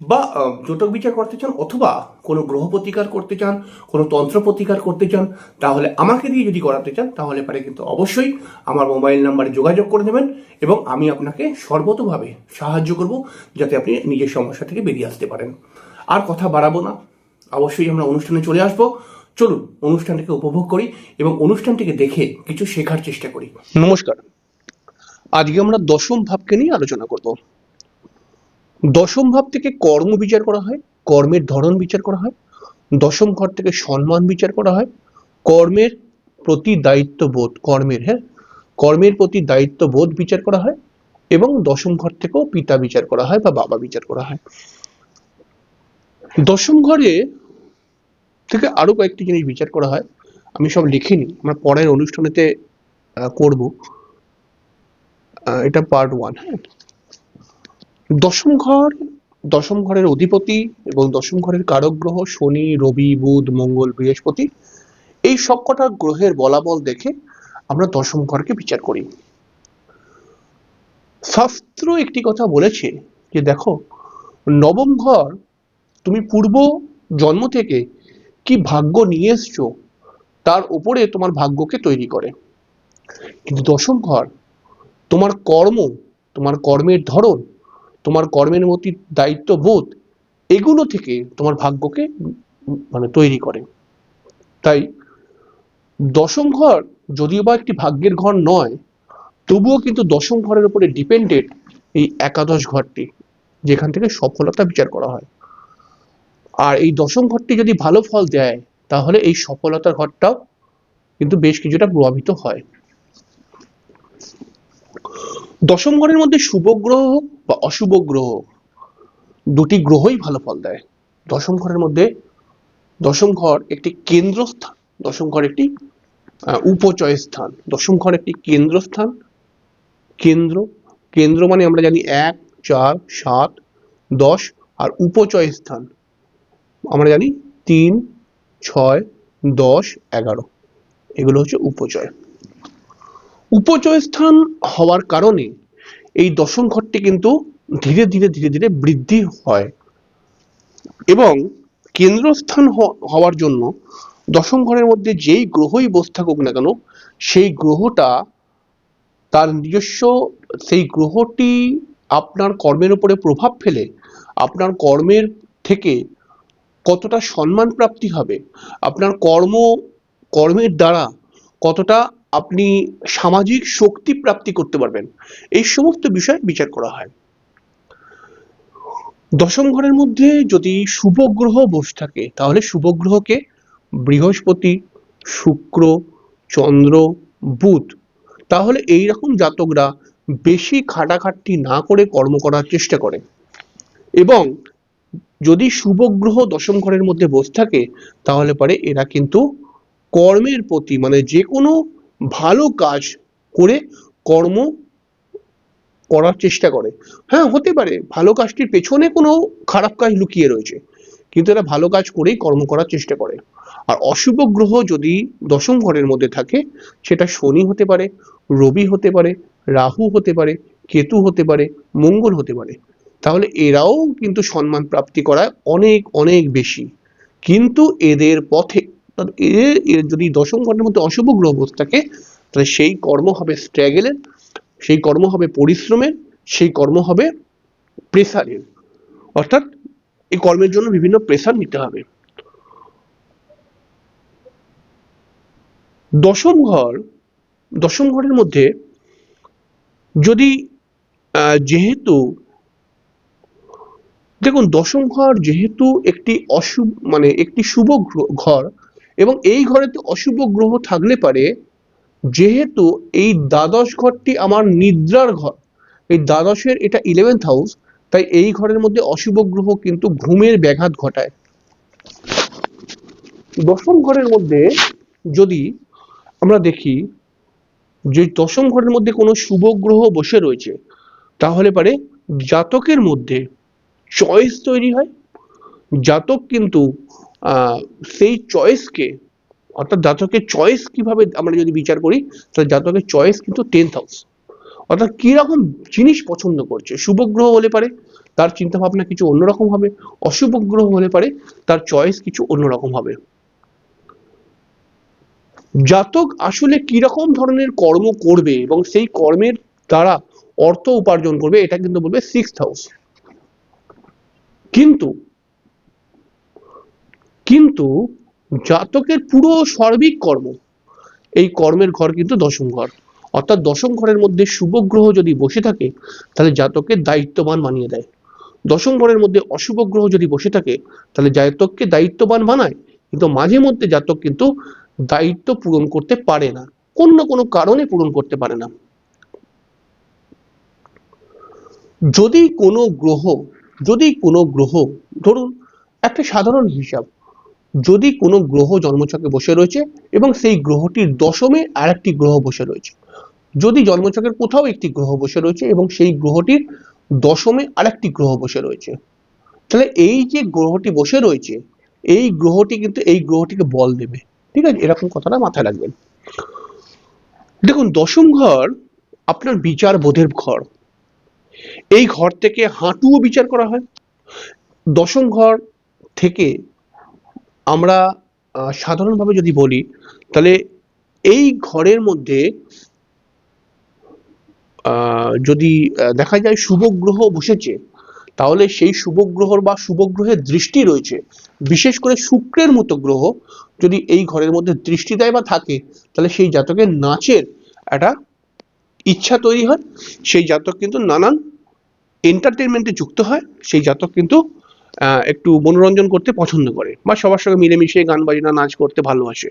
বা জোটক বিচার করতে চান অথবা কোনো গ্রহ প্রতিকার করতে চান, কোনো তন্ত্র প্রতিকার করতে চান, তাহলে আমাকে দিয়ে যদি করাতে চান, তাহলে পারে কিন্তু অবশ্যই আমার মোবাইল নাম্বারে যোগাযোগ করে নেবেন এবং আমি আপনাকে সর্বতভাবে সাহায্য করব যাতে আপনি নিজের সমস্যা থেকে বেরিয়ে আসতে পারেন। আর কথা বাড়াবো না। অবশ্যই আমরা অনুষ্ঠানে চলে আসব। চলুন, অনুষ্ঠানটিকে উপভোগ করি এবং অনুষ্ঠানটিকে দেখে কিছু শেখার চেষ্টা করি। নমস্কার। আজকে আমরা দশম ভাবকে নিয়ে আলোচনা করব। দশম ভাব থেকে কর্ম বিচার করা হয়, কর্মের ধরন বিচার করা হয়, দশম ঘর থেকে সম্মান বিচার করা হয়, কর্মের প্রতি দায়িত্ববোধ, কর্মের হ্যাঁ? কর্মের প্রতি দায়িত্ববোধ বিচার করা হয় এবং দশম ঘর থেকেও পিতা বিচার করা হয় বা বাবা বিচার করা হয়। দশম ঘরে থেকে আরও কয়েকটি জিনিস বিচার করা হয়, আমি সব লিখিনি, আমরা পরের অনুষ্ঠানেতে করব। এটা পার্ট ওয়ান হ্যাঁ? দশম ঘর, দশম ঘরের অধিপতি এবং দশম ঘরের কারক গ্রহ শনি, রবি, বুধ, মঙ্গল, বৃহস্পতি, এই সবকটা গ্রহের বলাবল দেখে আমরা দশম ঘরকে বিচার করি। শাস্ত্র একটি কথা বলেছে যে, দেখো, নবম ঘর তুমি পূর্ব জন্ম থেকে কি ভাগ্য নিয়ে এসছো, তার উপরে তোমার ভাগ্যকে তৈরি করে। কিন্তু দশম ঘর তোমার কর্ম, তোমার কর্মের ধরন তোমার কর্মের মতি দায়িত্ববোধ এগুলো থেকে তোমার ভাগ্যকে মানে তৈরি করে। তাই দশম ঘর যদিও বা একটি ভাগ্যের ঘর নয়, তবুও কিন্তু দশম ঘরের উপরে ডিপেন্ডেড এই একাদশ ঘরটি, যেখান থেকে সফলতা বিচার করা হয়। আর এই দশম ঘরটি যদি ভালো ফল দেয়, তাহলে এই সফলতার ঘরটাও কিন্তু বেশ কিছুটা প্রভাবিত হয়। দশম ঘরের মধ্যে শুভ গ্রহ বা অশুভ গ্রহ দুটি গ্রহই ভালো ফল দেয়। দশম ঘরের মধ্যে, দশম ঘর একটি কেন্দ্রস্থান, দশম ঘর একটি উপচয় স্থান, দশম ঘর একটি কেন্দ্রস্থান, কেন্দ্র কেন্দ্র মানে আমরা জানি এক, চার, সাত, দশ, আর উপচয় স্থান আমরা জানি তিন, ছয়, দশ, এগারো। এগুলো হচ্ছে উপচয়। উপচয় স্থান হওয়ার কারণে এই দশম ঘরটি কিন্তু ধীরে ধীরে ধীরে ধীরে বৃদ্ধি হয়। এবং কেন্দ্রস্থান হওয়ার জন্য দশম ঘরের মধ্যে যেই গ্রহই বসে থাকুক না কেন, সেই গ্রহটা তার নিজস্ব, সেই গ্রহটি আপনার কর্মের উপরে প্রভাব ফেলে, আপনার কর্মের থেকে কতটা সম্মান প্রাপ্তি হবে, আপনার কর্ম, কর্মের দ্বারা কতটা আপনি সামাজিক শক্তি প্রাপ্তি করতে পারবেন। এই সমস্ত বিষয় বিচার করা হয়। দশম ঘরের মধ্যে যদি শুভ গ্রহ বসে থাকে, তাহলে শুভ গ্রহকে বৃহস্পতি, শুক্র, চন্দ্র, বুধ, তাহলে এই রকম জাতকরা বেশি খাটাখাটনি না করে কর্ম করার চেষ্টা করে। এবং যদি শুভ গ্রহ দশম ঘরের মধ্যে বসে থাকে, তাহলে পরে এরা কিন্তু কর্মের প্রতি মানে যে কোনো ভালো কাজ করে কর্ম করার চেষ্টা করে। হ্যাঁ হতে পারে, ভালো কাজটির পেছনে কোনো খারাপ কাজ লুকিয়ে রয়েছে, কিন্তু এরা ভালো কাজ করেই কর্ম করার চেষ্টা করে। আর অশুভ গ্রহ যদি দশম ঘরের মধ্যে থাকে, সেটা শনি হতে পারে, রবি হতে পারে, রাহু হতে পারে, কেতু হতে পারে, মঙ্গল হতে পারে। তাহলে এরাও কিন্তু সম্মান প্রাপ্তি করায় অনেক অনেক বেশি। কিন্তু এদের পথে অর্থাৎ এর যদি দশম ঘরের মধ্যে অশুভ গ্রহ বসে থাকে, তাহলে সেই কর্ম হবে স্ট্রাগেলের সেই কর্ম হবে পরিশ্রমের, সেই কর্ম হবে প্রেসারের অর্থাৎ এই কর্মের জন্য বিভিন্ন প্রেসার নিতে হবে। দশম ঘর, দশম ঘরের মধ্যে যদি যেহেতু, দেখুন দশম ঘর যেহেতু একটি অশুভ মানে একটি শুভ ঘর এবং এই ঘরেতে অশুভ গ্রহ থাকলে পারে, যেহেতু এই দ্বাদশ ঘরটি আমার নিদ্রার ঘর। এই দ্বাদশের এটা ইলেভেন্থ হাউস তাই এই ঘরের মধ্যে অশুভ গ্রহ কিন্তু ঘুমের ব্যাঘাত ঘটায়। দশম ঘরের মধ্যে যদি আমরা দেখি, যে দশম ঘরের মধ্যে কোনো শুভ গ্রহ বসে রয়েছে, তাহলে পারে জাতকের মধ্যে চয়েস তৈরি হয়। জাতক কিন্তু সেই চয়েসকে অর্থাৎ জাতকের চয়েস কীভাবে আমরা যদি বিচার করি, তাহলে জাতকের চয়েস কিন্তু টেন্থ হাউস অর্থাৎ কীরকম জিনিস পছন্দ করছে, শুভ গ্রহ হলে পারে, তার চিন্তা ভাবনা কিছু অন্যরকম হবে, অশুভ গ্রহ হলে পারে, তার চয়েস কিছু অন্যরকম হবে। জাতক আসলে কীরকম ধরনের কর্ম করবে এবং সেই কর্মের দ্বারা অর্থ উপার্জন করবে, এটা কিন্তু বলবে সিক্স হাউস কিন্তু কিন্তু জাতকের পুরো সার্বিক কর্ম, এই কর্মের ঘর কিন্তু দশম ঘর। অর্থাৎ দশম ঘরের মধ্যে শুভ গ্রহ যদি বসে থাকে, তাহলে জাতককে দায়িত্ববান বানিয়ে দেয়। দশম ঘরের মধ্যে অশুভ গ্রহ যদি বসে থাকে, তাহলে জাতককে দায়িত্ববান বানায়। কিন্তু মাঝে মধ্যে জাতক কিন্তু দায়িত্ব পূরণ করতে পারে না। কোন না কোনো কারণে পূরণ করতে পারে না। যদি কোনো গ্রহ, যদি কোনো গ্রহ, ধরুন একটা সাধারণ হিসাব যদি কোনো গ্রহ জন্মছকে বসে রয়েছে এবং সেই গ্রহটির দশমে আর একটি গ্রহ বসে রয়েছে। যদি জন্মছকের কোথাও একটি গ্রহ বসে রয়েছে এবং সেই গ্রহটির দশমে আরেকটি গ্রহ বসে রয়েছে। তাহলে এই যে গ্রহটি বসে রয়েছে, এই গ্রহটি কিন্তু এই গ্রহটিকে বল দেবে। ঠিক আছে? এরকম কথাটা মাথায় রাখবেন। দেখুন, দশম ঘর আপনার বিচার বোধের ঘর। এই ঘর থেকে হাঁটুও বিচার করা হয়। দশম ঘর থেকে আমরা সাধারণভাবে যদি বলি, তাহলে এই ঘরের মধ্যে যদি দেখা যায় শুভ গ্রহ বসেছে, তাহলে সেই শুভ গ্রহর বা শুভ গ্রহের দৃষ্টি রয়েছে। বিশেষ করে শুক্রের মতো গ্রহ যদি এই ঘরের মধ্যে দৃষ্টি দেয় বা থাকে, তাহলে সেই জাতকের নাচের একটা ইচ্ছা তৈরি হয়। সেই জাতক কিন্তু নানান এন্টারটেনমেন্টে যুক্ত হয়, সেই জাতক কিন্তু একটু মনোরঞ্জন করতে পছন্দ করে বা সবার সঙ্গে মিলেমিশে গান বাজনা, নাচ করতে ভালোবাসে।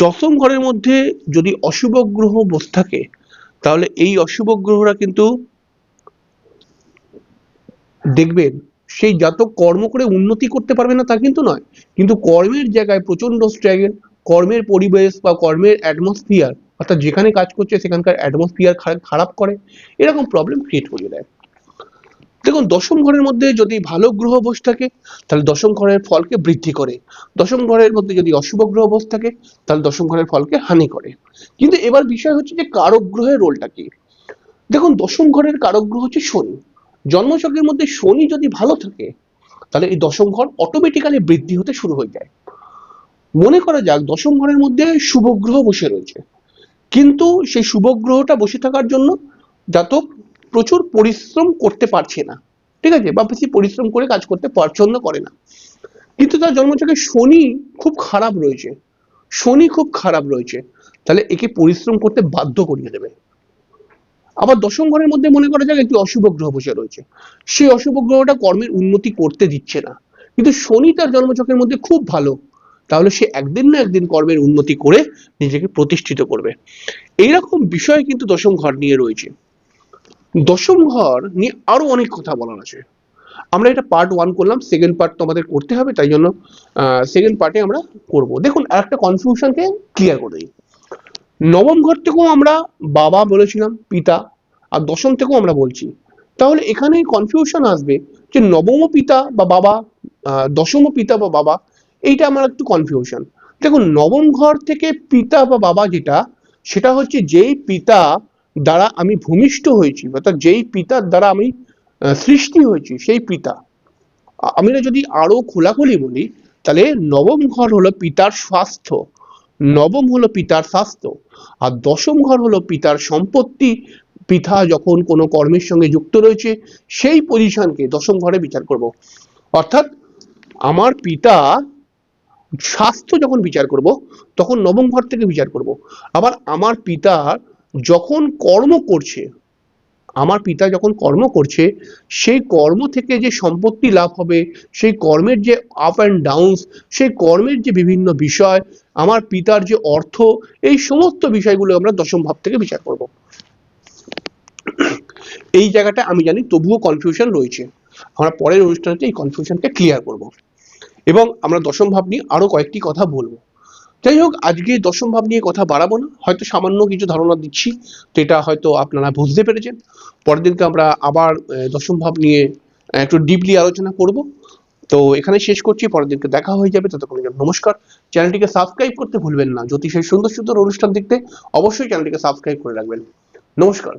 দশম ঘরের মধ্যে যদি অশুভ গ্রহ বসে থাকে, তাহলে এই অশুভ গ্রহরা কিন্তু দেখবেন সেই জাতক কর্ম করে উন্নতি করতে পারবে না তা কিন্তু নয়। কিন্তু কর্মের জায়গায় প্রচণ্ড স্ট্রাগল কর্মের পরিবেশ বা কর্মের অ্যাটমসফিয়ার অর্থাৎ যেখানে কাজ করছে সেখানকার অ্যাটমসফিয়ার খারাপ করে, এরকম প্রবলেম ক্রিয়েট করিয়ে দেয়। দেখুন, দশম ঘরের মধ্যে যদি ভালো গ্রহ বসে থাকে, তাহলে দশম ঘরের ফলকে বৃদ্ধি করে। দশম ঘরের মধ্যে যদি অশুভ গ্রহ বসে থাকে, তাহলে দশম ঘরের ফলকে হানি করে। কিন্তু এবার বিষয় হচ্ছে যে কারক গ্রহের রোলটা কি? দেখুন, দশম ঘরের কারক গ্রহ হচ্ছে শনি। জন্মচক্রের মধ্যে শনি যদি ভালো থাকে, তাহলে এই দশম ঘর অটোমেটিক্যালি বৃদ্ধি হতে শুরু হয়ে যায়। মনে করা যাক, দশম ঘরের মধ্যে শুভ গ্রহ বসে রয়েছে। কিন্তু সেই শুভ গ্রহটা বসে থাকার জন্য জাতক প্রচুর পরিশ্রম করতে পারছে না। ঠিক আছে? বা বেশি পরিশ্রম করে কাজ করতে পছন্দ করে না। কিন্তু তার জন্মচকে শনি খুব খারাপ রয়েছে। শনি খুব খারাপ রয়েছে। তাহলে একে পরিশ্রম করতে বাধ্য করিয়ে দেবে। আবার দশম ঘরের মধ্যে মনে করা যাক একটি অশুভ গ্রহ বসে রয়েছে। সেই অশুভ গ্রহটা কর্মের উন্নতি করতে দিচ্ছে না। কিন্তু শনি তার জন্মচকের মধ্যে খুব ভালো। তাহলে সে একদিন না একদিন কর্মের উন্নতি করে নিজেকে প্রতিষ্ঠিত করবে। এইরকম বিষয় কিন্তু দশম ঘর নিয়ে রয়েছে। দশম ঘর নিয়ে আরও অনেক কথা বলার আছে। আমরা এটা পার্ট ওয়ান করলাম সেকেন্ড পার্ট তো আমাদের করতে হবে, তাই জন্য সেকেন্ড পার্টে আমরা করব। দেখুন একটা কনফিউশনকে ক্লিয়ার করে দিই। নবম ঘর থেকেও আমরা বাবা বলেছিলাম, পিতা, আর দশম থেকেও আমরা বলছি। তাহলে এখানে কনফিউশন আসবে যে নবম পিতা বা বাবা দশম পিতা বা বাবা, এইটা আমার একটু কনফিউশন দেখুন, নবম ঘর থেকে পিতা বা বাবা যেটা, সেটা হচ্ছে যেই পিতা দ্বারা আমি ভূমিষ্ঠ হয়েছি, অর্থাৎ যেই পিতার দ্বারা আমি সৃষ্টি হয়েছি, সেই পিতা। আমি যদি আরও খোলাখুলি বলি, তাহলে নবম ঘর হলো পিতার স্বাস্থ্য। নবম হলো পিতার স্বাস্থ্য। আর দশম ঘর হলো পিতার সম্পত্তি। পিতা যখন কোনো কর্মের সঙ্গে যুক্ত রয়েছে, সেই পজিশনকে দশম ঘরে বিচার করব। অর্থাৎ আমার পিতা স্বাস্থ্য যখন বিচার করব, তখন নবম ঘর থেকে বিচার করব। আবার আমার পিতা যখন কর্ম করছে, আমার পিতা যখন কর্ম করছে, সেই কর্ম থেকে যে সম্পত্তি লাভ হবে, সেই কর্মের যে আপ অ্যান্ড ডাউনস সেই কর্মের যে বিভিন্ন বিষয়, আমার পিতার যে অর্থ, এই সমস্ত বিষয়গুলো আমরা দশম ভাব থেকে বিচার করব। এই জায়গাটা আমি জানি তবুও কনফিউশন রয়েছে। আমরা পরের অনুষ্ঠানে এই কনফিউশনকে ক্লিয়ার করব। এবং আমরা দশম ভাব নিয়ে আরও কয়েকটি কথা বলব। যাই হোক আজকে দশম ভাব নিয়ে কথা বাড়াবো না। হয়তো সামান্য কিছু ধারণা দিচ্ছি এটা হয়তো আপনারা বুঝতে পেরেছেন। পরের দিনকে আমরা আবার দশম ভাব নিয়ে একটু ডিপলি আলোচনা করব। তো এখানে শেষ করছি, পরের দিনকে দেখা হয়ে যাবে ততক্ষণের জন্য নমস্কার। চ্যানেলটিকে সাবস্ক্রাইব করতে ভুলবেন না। জ্যোতিষের সুন্দর সুন্দর অনুষ্ঠান দেখতে অবশ্যই চ্যানেলটিকে সাবস্ক্রাইব করে রাখবেন। নমস্কার।